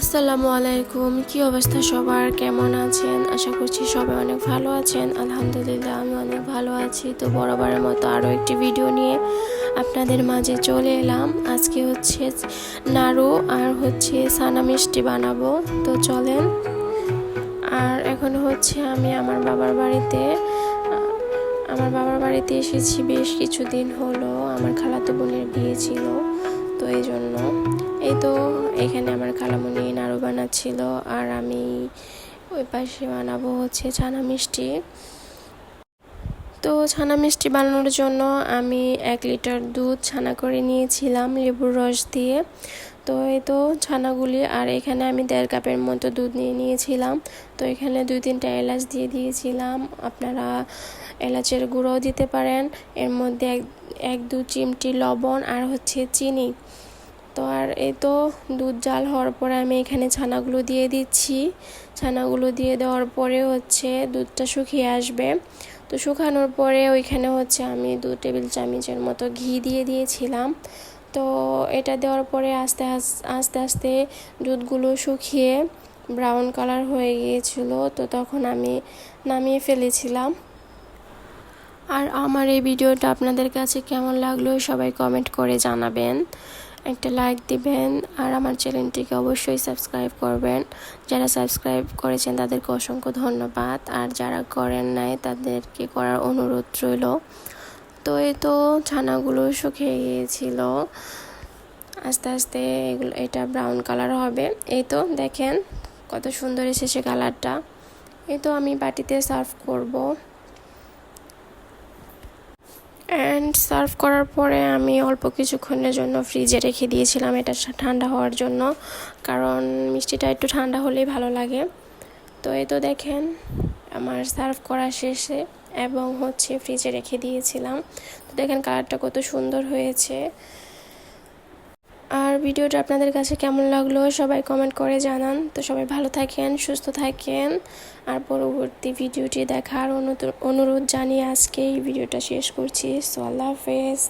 আসসালামু আলাইকুম, কি অবস্থা সবার? কেমন আছেন? আশা করছি সবাই অনেক ভালো আছেন। আলহামদুলিল্লাহ, আমি অনেক ভালো আছি। তো বরাবরের মতো আরও একটি ভিডিও নিয়ে আপনাদের মাঝে চলে এলাম। আজকে হচ্ছে নাড়ু আর হচ্ছে সানা মিষ্টি বানাবো। তো চলেন। আর এখন হচ্ছে আমি আমার বাবার বাড়িতে, আমার বাবার বাড়িতে এসেছি বেশ কিছুদিন হলো। আমার খালাতো বোনের বিয়ে ছিল, তো এই জন্য এই তো এখানে আমার খালামণি নাড়ু বানাচ্ছিল আর আমি ওই পাশে বানাবো হচ্ছে ছানা মিষ্টি। তো ছানা মিষ্টি বানানোর জন্য আমি এক লিটার দুধ ছানা করে নিয়েছিলাম লেবুর রস দিয়ে। তো এই তো ছানাগুলি আর এখানে আমি দেড় কাপের মতো দুধ নিয়ে নিয়েছিলাম। তো এখানে দুই তিনটা এলাচ দিয়ে দিয়েছিলাম। আপনারা এলাচের গুঁড়োও দিতে পারেন। এর মধ্যে এক এক দু চিমটি লবণ আর হচ্ছে চিনি। তো আর এই তো দুধ জাল হওয়ার পরে আমি এখানে ছানাগুলো দিয়ে দিচ্ছি। ছানাগুলো দিয়ে দেওয়ার পরে হচ্ছে দুধটা শুকিয়ে আসবে। তো শুকানোর পরে ওইখানে হচ্ছে আমি দু টেবিল চামচের মতো ঘি দিয়ে দিয়েছিলাম। তো এটা দেওয়ার পরে আস্তে আস্তে আস্তে দুধগুলো শুকিয়ে ব্রাউন কালার হয়ে গিয়েছিল। তো তখন আমি নামিয়ে ফেলেছিলাম। আর আমার এই ভিডিওটা আপনাদের কাছে কেমন লাগল সবাই কমেন্ট করে জানাবেন। একটা লাইক দিবেন আর আমার চ্যানেলটিকে অবশ্যই সাবস্ক্রাইব করবেন। যারা সাবস্ক্রাইব করেছেন, তাদেরকে অসংখ্য ধন্যবাদ। আর যারা করেন নাই, তাদেরকে করার অনুরোধ রইল। তো এই তো ছানাগুলো শুকিয়ে গিয়েছিল। আস্তে আস্তে এগুলো, এটা ব্রাউন কালার হবে। এই তো দেখেন কত সুন্দর এসেছে কালারটা এই তো আমি বাটিতে সার্ভ করব। অ্যান্ড সার্ভ করার পরে আমি অল্প কিছুক্ষণের জন্য ফ্রিজে রেখে দিয়েছিলাম এটা ঠান্ডা হওয়ার জন্য। কারণ মিষ্টিটা একটু ঠান্ডা হলেই ভালো লাগে। তো এই তো দেখেন, আমার সার্ভ করা শেষে এবং হচ্ছে ফ্রিজে রেখে দিয়েছিলাম। তো দেখেন কালারটা কত সুন্দর হয়েছে। আর ভিডিওটা আপনাদের কাছে কেমন লাগল সবাই কমেন্ট করে জানান। তো সবাই ভালো থাকেন, সুস্থ থাকেন। আর পরবর্তী ভিডিওটি দেখার অনুরোধ জানিয়ে আজকে এই ভিডিওটা শেষ করছি। সো আল্লাহ হাফেজ।